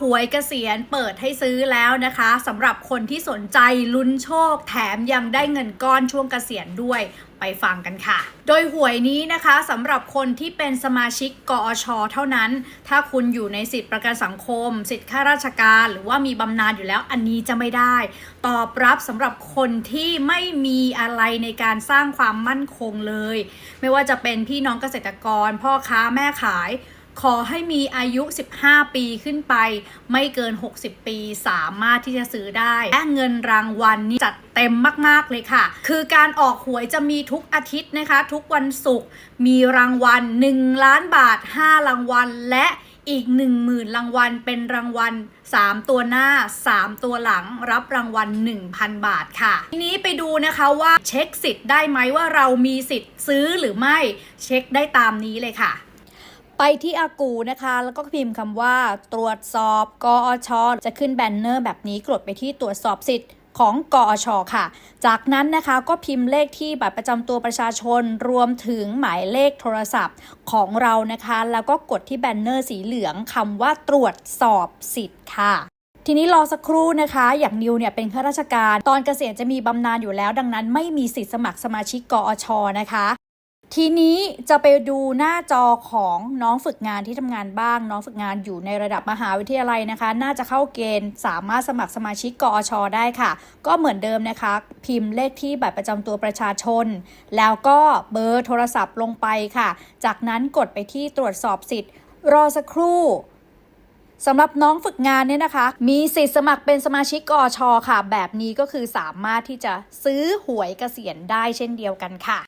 หวยเกษียณเปิดให้ซื้อแล้วนะคะสำหรับคนที่สนใจลุ้นโชค แถมยังได้เงินก้อนช่วงเกษียณด้วยไปฟังกันค่ะ โดยหวยนี้นะคะสำหรับคนที่เป็นสมาชิกกอชเท่านั้น ถ้าคุณอยู่ในสิทธิประกันสังคม สิทธิข้าราชการ หรือว่ามีบำนาญอยู่แล้วอันนี้จะไม่ได้ ตอบรับสำหรับคนที่ไม่มีอะไรในการสร้างความมั่นคงเลย ไม่ว่าจะเป็นพี่น้องเกษตรกร พ่อค้าแม่ขาย ขอให้มีอายุ 15 ปีขึ้นไป ไม่เกิน 60 ปีสามารถที่จะซื้อได้ และเงินรางวัลนี่จัดเต็มมาก ๆ เลยค่ะ คือการออกหวยจะมีทุกอาทิตย์นะคะ ทุกวันศุกร์มีรางวัล 1 ล้านบาท 5 รางวัล และอีก 10,000 รางวัล เป็นรางวัล 3 ตัวหน้า 3 ตัวหลังรับรางวัล 1,000 บาทค่ะ ทีนี้ไปดูนะคะว่าเช็คสิทธิ์ได้ไหมว่าเรามีสิทธิ์ซื้อหรือไม่เช็คได้ตามนี้เลยค่ะ ไปที่อากูนะคะ แล้วก็พิมพ์คำว่าตรวจสอบกอชจะขึ้นแบนเนอร์แบบนี้กดไปที่ตรวจสอบสิทธิ์ของกอชค่ะ จากนั้นนะคะก็พิมพ์เลขที่บัตรประจำตัวประชาชนรวมถึงหมายเลขโทรศัพท์ของเรานะคะ แล้วก็กดที่แบนเนอร์สีเหลืองคำว่าตรวจสอบสิทธิ์ค่ะทีนี้รอสักครู่นะคะ อย่างนิวเนี่ยเป็นข้าราชการ ตอนเกษียณจะมีบำนาญอยู่แล้ว ดังนั้นไม่มีสิทธิ์สมัครสมาชิกกอชนะคะ ทีนี้จะไปดูหน้าจอของน้องฝึกงานที่ทำงานบ้าง น้องฝึกงานอยู่ในระดับมหาวิทยาลัยนะคะ น่าจะเข้าเกณฑ์สามารถสมัครสมาชิกกอชได้ค่ะ ก็เหมือนเดิมนะคะ พิมพ์เลขที่บัตรประจำตัวประชาชน แล้วก็เบอร์โทรศัพท์ลงไปค่ะ จากนั้นกดไปที่ตรวจสอบสิทธิ์ รอสักครู่สำหรับน้องฝึกงานเนี่ยนะคะ มีสิทธิ์สมัครเป็นสมาชิกกอชค่ะ แบบนี้ก็คือสามารถที่จะซื้อหวยเกษียณได้เช่นเดียวกันค่ะ